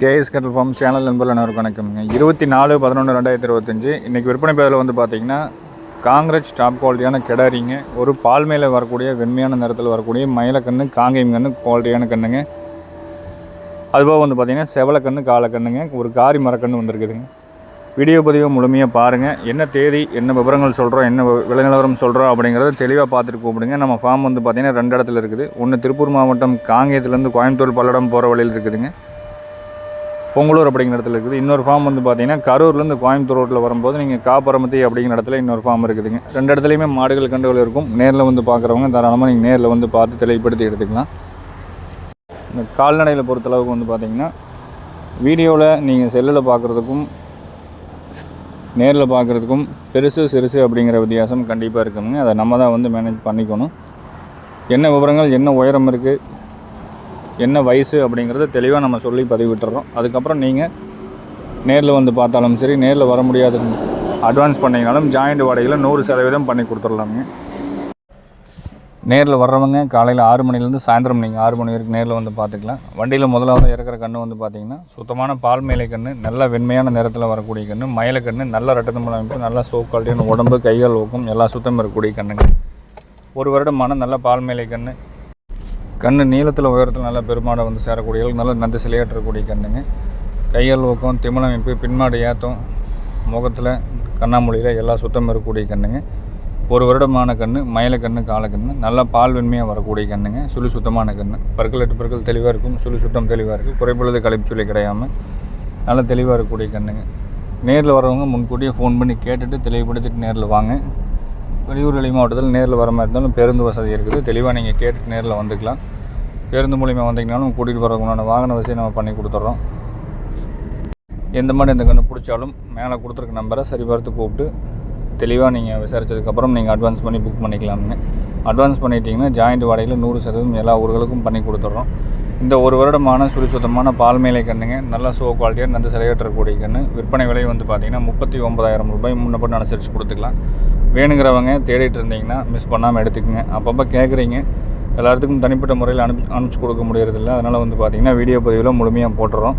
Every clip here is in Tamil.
கேஎஸ் கட்டல் ஃபார்ம் சேனல் நண்பர்கள் அனைவருக்கும் வணக்கம்ங்க இருபத்தி நாலு பதினொன்று ரெண்டாயிரத்தி இருபத்தஞ்சு. இன்றைக்கி விற்பனை பேரில் வந்து பார்த்தீங்கன்னா காங்கிரஸ் டாப் குவாலிட்டியான கிடாரிங்க ஒரு பால் மேலே வரக்கூடிய வெண்மையான நிறத்தில் வரக்கூடிய மயிலக்கண்ணு காங்கேயம் கண்ணு குவாலிட்டியான கண்ணுங்க. அதுபோக வந்து பார்த்தீங்கன்னா செவலக்கண்ணு காலக்கண்ணுங்க ஒரு காரி மரக்கண்ணு வந்திருக்குதுங்க. வீடியோ பதிவை முழுமையாக பாருங்கள் என்ன தேதி என்ன விவரங்கள் சொல்கிறோம் என்ன வி- சொல்கிறோம் அப்படிங்கிறத தெளிவாக பார்த்துட்டு கூப்பிடுங்க. நம்ம ஃபார்ம் வந்து பார்த்திங்கன்னா ரெண்டு இடத்துல இருக்குது. ஒன்று திருப்பூர் மாவட்டம் காங்கேயத்துலேருந்து கோயம்புத்தூர் பல்லடம் போகிற வழியில் இருக்குதுங்க. பொங்கலூர் அப்படிங்கிற இடத்துல இருக்குது. இன்னொரு ஃபார்ம் வந்து பார்த்தீங்கன்னா கரூர்லேருந்து கோயம்புத்தூர் ரோட்டில் வரும்போது நீங்கள் காப்பரமத்தி அப்படிங்கிற இடத்துல இன்னொரு ஃபார்ம் இருக்குதுங்க. ரெண்டு இடத்துலையுமே மாடுகள் கண்டுகள் இருக்கும். நேரில் வந்து பார்க்குறவங்க தாராளமாக நீங்கள் நேரில் வந்து பார்த்து தெளிவுபடுத்தி எடுத்துக்கலாம். இந்த கால்நடையில் பொறுத்தளவுக்கு வந்து பார்த்தீங்கன்னா வீடியோவில் நீங்கள் செல்லில் பார்க்குறதுக்கும் நேரில் பார்க்குறதுக்கும் பெருசு சிறுசு அப்படிங்கிற வித்தியாசம் கண்டிப்பாக இருக்குங்க. அதை நம்ம தான் வந்து மேனேஜ் பண்ணிக்கணும். என்ன விவரங்கள் என்ன உயரம் இருக்குது என்ன வயசு அப்படிங்கிறத தெளிவாக நம்ம சொல்லி பதிவிட்டுறோம். அதுக்கப்புறம் நீங்கள் நேரில் வந்து பார்த்தாலும் சரி நேரில் வர முடியாது. அட்வான்ஸ் பண்ணிங்கனாலும் ஜாயிண்ட் வாடகையில் நூறு சதவீதம் பண்ணி கொடுத்துடலாங்க. நேரில் வர்றவங்க காலையில் ஆறு மணிலேருந்து சாயந்தரம் நீங்கள் ஆறு மணி வரைக்கும் நேரில் வந்து பார்த்துக்கலாம். வண்டியில் முதலாவது இறக்குற கன்று வந்து பார்த்தீங்கன்னா சுத்தமான பால் மேலை கன்று நல்ல வெண்மையான நிறத்தில் வரக்கூடிய கன்று மயில கன்று நல்ல ரட்டத்தம்பளம் அமைப்பு நல்லா சோப் குவாலிட்டியான உடம்பு கைகள் ஊக்கம் எல்லா சுத்தம் இருக்கக்கூடிய கண்ணுங்க. ஒரு வருடமான நல்ல பால் மேலை கன்று கண் நீளத்தில் உயரத்தில் நல்ல பெருமாடை வந்து சேரக்கூடிய நல்ல நந்தி சிலையாற்றக்கூடிய கண்ணுங்க. கையால் ஊக்கம் திமணம் அமைப்பு பின்மாடு ஏற்றம் முகத்தில் கண்ணாமொழியில் எல்லா சுத்தம் இருக்கக்கூடிய கண்ணுங்க. ஒரு வருடமான கன்று மயிலக்கண்ணு கன்று காலக்கண்ணு நல்லா பால் வெண்மையாக வரக்கூடிய கண்ணுங்க. சுழி சுத்தமான கன்று பற்கள் எட்டு பற்கள் தெளிவாக இருக்கும் சுழி சுத்தம் தெளிவாக இருக்குது குறைப்பொழுது கழிப்பு சொல்லி கிடையாமல் நல்ல தெளிவாக இருக்கக்கூடிய கண்ணுங்க. நேரில் வரவங்க முன்கூட்டியே ஃபோன் பண்ணி கேட்டுட்டு தெளிவுபடுத்திட்டு நேரில் வாங்க. வெளியூர் வெளி மாவட்டத்தில் நேரில் வர மாதிரி இருந்தாலும் பேருந்து வசதி இருக்குது. தெளிவாக நீங்கள் கேட்டு நேரில் வந்துக்கலாம். பேருந்து மூலிமா வந்தீங்கனாலும் கூட்டிகிட்டு வரதுக்கு உண்டான வாகன வசதி நம்ம பண்ணி கொடுத்துட்றோம் எந்த மாதிரி இந்த கன்று பிடிச்சாலும் மேலே கொடுத்துருக்க நம்பரை சரி பார்த்து கூப்பிட்டு தெளிவாக நீங்கள் விசாரித்ததுக்கப்புறம் நீங்கள் அட்வான்ஸ் பண்ணி புக் பண்ணிக்கலாம்னு. அட்வான்ஸ் பண்ணிட்டீங்கன்னா ஜாயிண்ட் வாடகையில் நூறு சதவீதம் எல்லா ஊர்களுக்கும் பண்ணி கொடுத்துட்றோம் இந்த ஒரு வருடமான சுழி சுத்தமான பால் மேலை கண்ணுங்க. நல்ல சோ குவாலிட்டியாக நல்ல சிலையேற்றக்கூடிய கன்று விற்பனை விலை வந்து பார்த்தீங்கன்னா முப்பத்தி ஒன்பதாயிரம் ரூபாய். முன்னப்பட்டு அனுசரித்து கொடுத்துக்கலாம். வேணுங்கிறவங்க தேடிட்டு இருந்தீங்கன்னா மிஸ் பண்ணாமல் எடுத்துக்கங்க. அப்பப்போ கேட்குறீங்க எல்லாத்துக்கும் தனிப்பட்ட முறையில் அனுப்பி அனுப்பிச்சு கொடுக்க முடியறதில்ல. அதனால் வந்து பார்த்திங்கன்னா வீடியோ பதிவில் முழுமையாக போட்டுறோம்.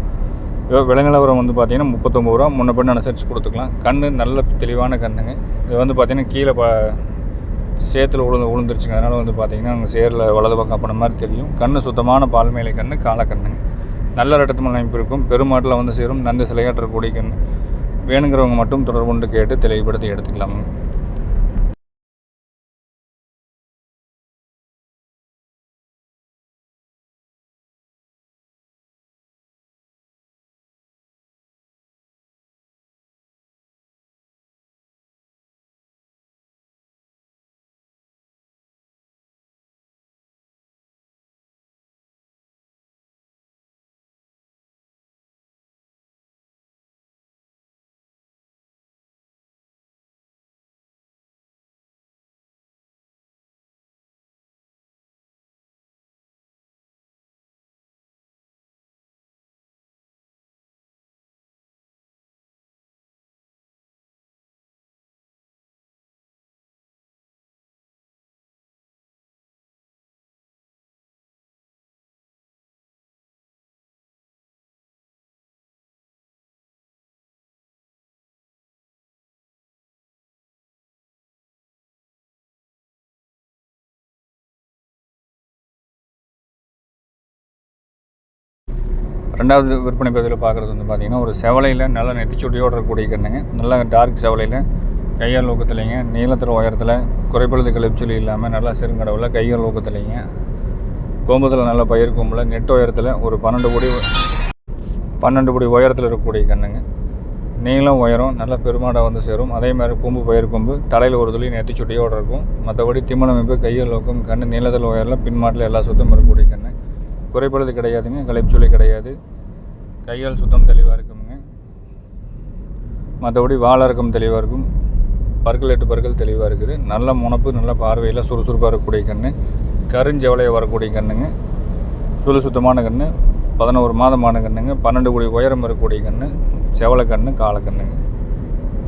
வி- வந்து பார்த்தீங்கன்னா முப்பத்தொம்பது ரூபா. முன்ன பண்ண அனுசரித்து கொடுத்துக்கலாம். கண் நல்ல தெளிவான கண்ணுங்க. இது வந்து பார்த்தீங்கன்னா கீழே ப சேத்தில் உழுந்து உளுந்துருச்சுங்க அதனால் வந்து பார்த்திங்கன்னா அங்கே சேரில் வலது பக்கம் அப்படின மாதிரி தெரியும். கண்ணு சுத்தமான பால்மேலை கண் காலக்கண்ணுங்க நல்ல ரட்டத்து அமைப்பு இருக்கும். பெருமாட்டில் வந்து சேரும். நந்து சிலையாற்றக்கூடிய கண் வேணுங்கிறவங்க மட்டும் தொடர்பு கொண்டு கேட்டு தெளிவுபடுத்தி எடுத்துக்கலாமுங்க. ரெண்டாவது விற்பனை பதிவில் பார்க்குறது வந்து பார்த்தீங்கன்னா ஒரு செவலையில் நல்ல நெத்திச்சுட்டியோடு இருக்கக்கூடிய கண்ணுங்க நல்லா டார்க் செவலையில் கையால் ஊக்கத்துலைங்க நீளத்தில் உயரத்தில் குறைப்பழுது கழிச்சொலி இல்லாமல் நல்லா சிறுங்கடவில் கையால் ஊக்கத்துலைங்க கோம்பத்தில் நல்ல பயிர் கொம்பில் நெட் உயரத்தில் ஒரு பன்னெண்டு கோடி பன்னெண்டு கோடி உயரத்தில் இருக்கக்கூடிய கண்ணுங்க நீளம் உயரம் நல்ல பெருமாடாக வந்து சேரும். அதே மாதிரி கொம்பு பயிர் கொம்பு தலையில் ஒரு துளி நெத்திச்சுட்டியோடு இருக்கும். மற்றபடி திம்மணமைப்பு கையில் நோக்கம் கண் நீளத்தில் உயரில் பின்மாட்டில் எல்லா சுத்தம் இருக்கக்கூடிய கண்ணு குறைபடுது கிடையாதுங்க களைப்புச்சொலி கிடையாது. கையால் சுத்தம் தெளிவாக இருக்குங்க. மற்றபடி வாழறக்கம் தெளிவாக இருக்கும். பற்கள் எட்டு பற்கள் தெளிவாக இருக்குது. நல்ல முனப்பு நல்ல பார்வையில் சுறுசுறுப்பாக இருக்கக்கூடிய கண்ணு. கருஞ்செவலையை வரக்கூடிய கண்ணுங்க. சுழு சுத்தமான கண்ணு. பதினோரு மாதமான கண்ணுங்க. பன்னெண்டு கோடி உயரம் இருக்கக்கூடிய கண்ணு. செவலை கண்ணு காலக்கண்ணுங்க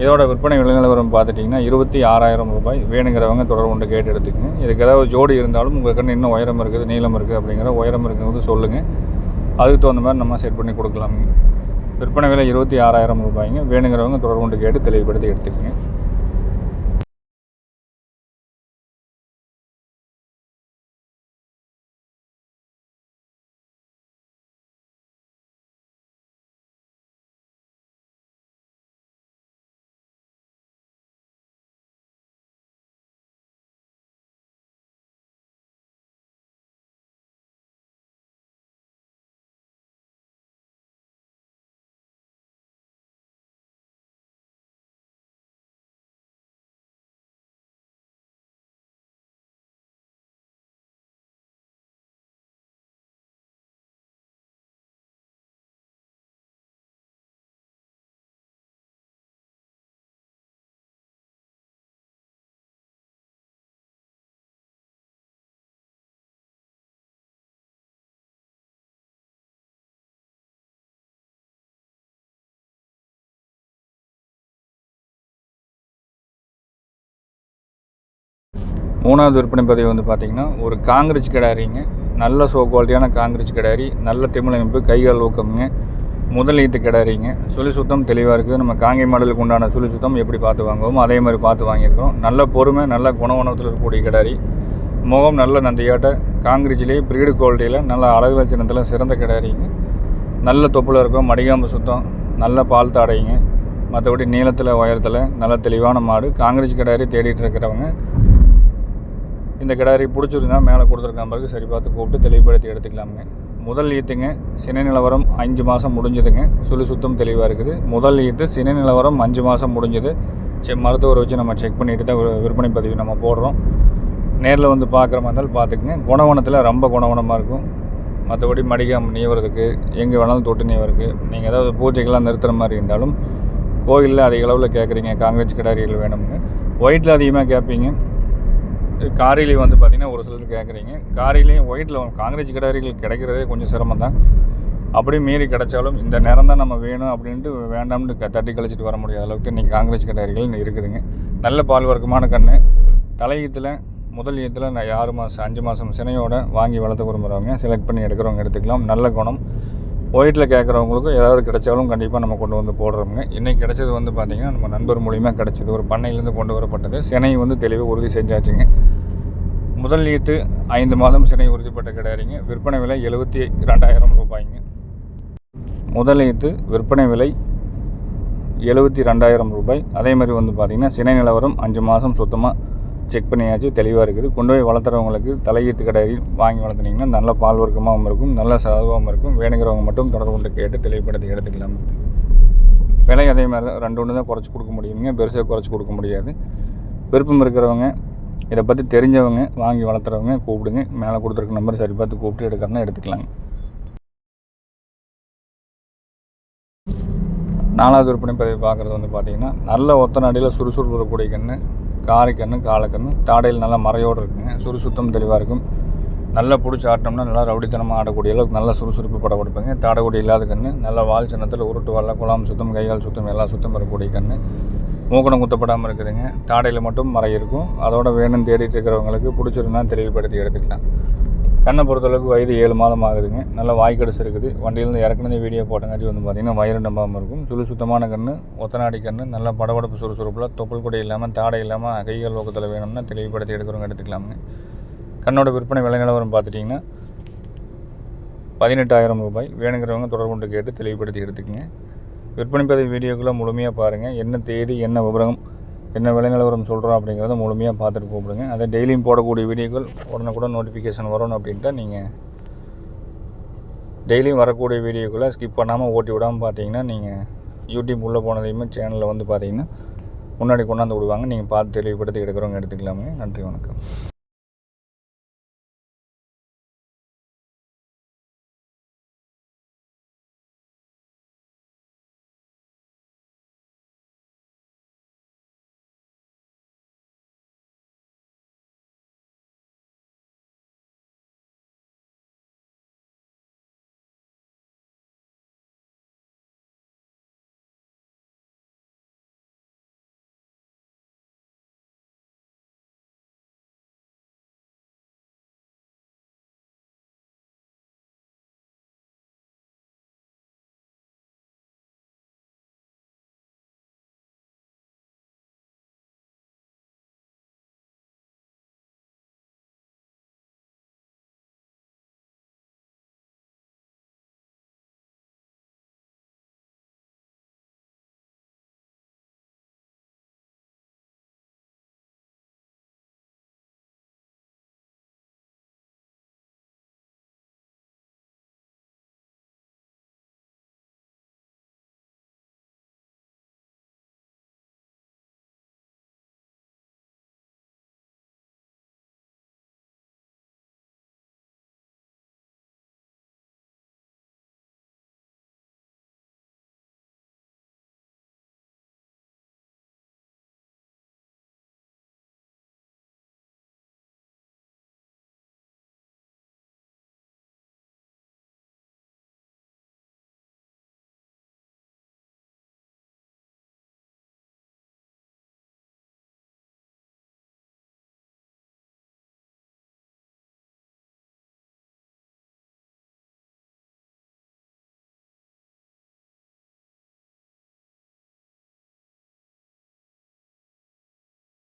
இதோட விற்பனை விலை நிலவரம் பார்த்துட்டிங்கன்னா இருபத்தி ஆறாயிரம் ரூபாய் வேணுங்கிறவங்க தொடர்பு கொண்டு கேட்டு எடுத்துக்கங்க. இதுக்கு ஏதாவது ஜோடி இருந்தாலும் உங்கள் கண்ணு இன்னும் உயரம் இருக்குது நீளம் இருக்குது அப்படிங்கிற உயரம் இருக்குங்கிறது சொல்லுங்கள் அதுக்கு தகுந்த மாதிரி நம்ம செட் பண்ணி கொடுக்கலாமுங்க விற்பனை விலை இருபத்தி ஆறாயிரம் ரூபாய்ங்க. வேணுங்கிறவங்க தொடர்பு கொண்டு கேட்டு தெளிவுபடுத்தி எடுத்துக்கங்க. மூணாவது விற்பனை பதிவு வந்து பார்த்திங்கன்னா ஒரு காங்கிரஸ் கிடாரிங்க. நல்ல சோ குவாலிட்டியான காங்கிரஸ் கிடாரி நல்ல திமிழமைப்பு கைகால் ஊக்கமுங்க. முதல் ஈத்து கிடாரிங்க. சுழி சுத்தம் தெளிவாக இருக்குது. நம்ம காங்கை மாடலுக்கு உண்டான சுழி சுத்தம் எப்படி பார்த்து வாங்குவோமோ அதே மாதிரி பார்த்து வாங்கியிருக்கிறோம். நல்ல பொறுமை நல்ல குணவனத்தில் இருக்கக்கூடிய கிடாரி. முகம் நல்ல நந்தியாட்ட காங்கிரீஜ்லேயே பிரீடு குவாலிட்டியில் நல்ல அழகு லட்சணத்தில் சிறந்த கிடாரிங்க. நல்ல தொப்புல இருக்கும் மடிகாம்பு சுத்தம் நல்ல பால் தாடைங்க. மற்றபடி நீளத்தில் உயரத்தில் நல்ல தெளிவான மாடு. காங்கிரஸ் கிடாரி தேடிட்டு இருக்கிறவங்க இந்த கிடாரி பிடிச்சிருந்தா மேலே கொடுத்துருக்க நம்பருக்கு சரி பார்த்து கூப்பிட்டு தெளிவுபடுத்தி எடுத்துக்கலாமுங்க. முதல் ஈத்துங்க சினை நிலவரம் அஞ்சு மாதம் முடிஞ்சதுங்க. சுழி சுத்தம் தெளிவாக இருக்குது. முதல் ஈத்து சினை நிலவரம் அஞ்சு மாதம் முடிஞ்சது. செ மருத்துவரை வச்சு நம்ம செக் பண்ணிட்டு தான் விற்பனை பதிவு நம்ம போடுறோம். நேரில் வந்து பார்க்குற மாதிரி இருந்தாலும் பார்த்துக்குங்க. குணவனத்தில் ரொம்ப குணவனமாக இருக்கும். மற்றபடி மடிகாம் நீவறதுக்கு எங்கே வேணாலும் தொட்டு நீவருக்கு நீங்கள் ஏதாவது பூஜைகள்லாம் நிறுத்துகிற மாதிரி இருந்தாலும் கோயிலில் அதிக அளவில் கேட்குறீங்க காங்கிரஸ் கிடாரிகள் வேணும்னு. ஒயிட்டில் அதிகமாக கேட்பீங்க காரிலையும் வந்து பார்த்திங்கன்னா ஒரு சிலர் கேட்குறீங்க காரிலையும் ஒயிட்டில் காங்கிரஸ் கிடாரிகள் கிடைக்கிறதே கொஞ்சம் சிரமம் தான் அப்படியே மீறி கிடைச்சாலும் இந்த நேரம் தான் நம்ம வேணும் அப்படின்ட்டு வேண்டாம்னு தட்டி கழிச்சிட்டு வர முடியாத அளவுக்கு இன்றைக்கி காங்கிரஸ் கிடாரிகள் இருக்குதுங்க. நல்ல பால் வர்க்கமான கன்று தலையீத்தில் முதல் ஈத்தில் நான் ஆறு மாதம் அஞ்சு மாதம் சினையோடு வாங்கி வளர்த்து விரும்புகிறவங்க செலக்ட் பண்ணி எடுக்கிறவங்க எடுத்துக்கலாம். நல்ல குணம். ஒயிட்டில் கேட்குறவங்களுக்கும் ஏதாவது கிடைச்சாலும் கண்டிப்பாக நம்ம கொண்டு வந்து போடுறோமுங்க. இன்றைக்கி கிடைச்சது வந்து பார்த்திங்கன்னா நம்ம நண்பர் மூலிமா கிடைச்சது. ஒரு பண்ணையிலேருந்து கொண்டு வரப்பட்டது. சினை வந்து தெளிவாக உறுதி செஞ்சாச்சுங்க. முதல் ஈத்து ஐந்து மாதம் சினை உறுதிப்பட்ட கிடையாதுங்க. விற்பனை விலை எழுபத்தி ரெண்டாயிரம் ரூபாய்ங்க. முதல் ஈத்து விற்பனை விலை எழுபத்தி ரெண்டாயிரம் ரூபாய். அதே மாதிரி வந்து பார்த்திங்கன்னா சினை நிலவரம் அஞ்சு மாதம் சுத்தமாக செக் பண்ணியாச்சு தெளிவாக இருக்குது. கொண்டு போய் வளர்த்துறவங்களுக்கு தலையீத்து கடையில் வாங்கி வளர்த்துனீங்கன்னா நல்ல பால் வர்க்கமாகவும் இருக்கும் நல்ல சதவாகவும் இருக்கும். வேணுங்கிறவங்க மட்டும் தொடர்பு கொண்டு கேட்டு தெளிவுபடுத்தி எடுத்துக்கலாம். விலை அதே மாதிரி தான். ரெண்டு ஒன்று தான் குறைச்சி கொடுக்க முடியுங்க பெருசாக குறைச்சி கொடுக்க முடியாது. விருப்பம் இருக்கிறவங்க இதை பற்றி தெரிஞ்சவங்க வாங்கி வளர்த்துறவங்க கூப்பிடுங்க. மேலே கொடுத்துருக்க நம்பர் சரி பார்த்து கூப்பிட்டு எடுக்கிறனா எடுத்துக்கலாங்க நாலாவது விற்பனை பதிவு பார்க்குறது வந்து பார்த்திங்கன்னா நல்ல ஒத்த நாடியில் சுறுசுறுப்பு இருக்கக்கூடிய கன்று காரைக்கண்ணு காலக்கண்ணு தாடையில் நல்லா மறையோடு இருக்குங்க. சுறுசுத்தம் தெளிவாக இருக்கும். நல்லா பிடிச்சி ஆட்டோம்னா நல்லா ரவுடித்தனமாக ஆடக்கூடிய அளவுக்கு நல்லா சுறுசுறுப்பு படப்படுப்பாங்க தாடக்கூடிய இல்லாத கன்று நல்லா வால் சின்னத்தில் உருட்டு வரல குழாம் சுத்தம் கைகால் சுத்தம் எல்லா சுத்தம் இருக்கக்கூடிய கன்று மூக்கணம் குத்தப்படாமல் இருக்குதுங்க. தாடையில் மட்டும் மறை இருக்கும். அதோட வேணும் தேடிட்டு இருக்கிறவங்களுக்கு பிடிச்சிருந்தா தெளிவுபடுத்தி எடுத்துக்கலாம். கண்ணை பொறுத்தளவுக்கு வயது ஏழு மாதம் ஆகுதுங்க. நல்லா வாய்க்கடிச்சு இருக்குது. வண்டியிலேருந்து இறக்குனதே வீடியோ போட்டங்காட்டி வந்து பார்த்திங்கன்னா வயிறு நம்பாமல் இருக்கும். சுழு சுத்தமான கன்று ஒத்தநாடி கன்று நல்லா படபடப்பு சுறுசுறுப்பில் தொப்புள் கொடி இல்லாமல் தாடை இல்லாமல் கைகள் நோக்கத்தில் வேணும்னா தெளிவுபடுத்தி எடுக்கிறவங்க எடுத்துக்கலாமுங்க. கண்ணோட விற்பனை விலை நிலவரம் பார்த்துட்டிங்கன்னா பதினெட்டாயிரம் ரூபாய். வேணுங்கிறவங்க தொடர்புண்டு கேட்டு தெளிவுபடுத்தி எடுத்துக்கங்க. விற்பனை பதிவு வீடியோக்குள்ளே முழுமையாக பாருங்கள் என்ன தேதி என்ன விவரம் என்ன விலை நிலவரம் சொல்கிறோம் அப்படிங்கிறத முழுமையாக பார்த்துட்டு கூப்பிடுங்க. அதை டெய்லியும் போடக்கூடிய வீடியோக்கள் கூட நோட்டிஃபிகேஷன் வரணும் அப்படின்ட்டு நீங்கள் டெய்லியும் வரக்கூடிய வீடியோக்களை ஸ்கிப் பண்ணாமல் ஓட்டி விடாமல் பார்த்தீங்கன்னா நீங்கள் யூடியூப் உள்ளே போனதையுமே சேனலில் வந்து பார்த்தீங்கன்னா முன்னாடி கொண்டாந்து விடுவாங்க. நீங்கள் பார்த்து தெளிவுபடுத்தி எடுக்கிறவங்க எடுத்துக்கலாமே. நன்றி வணக்கம்.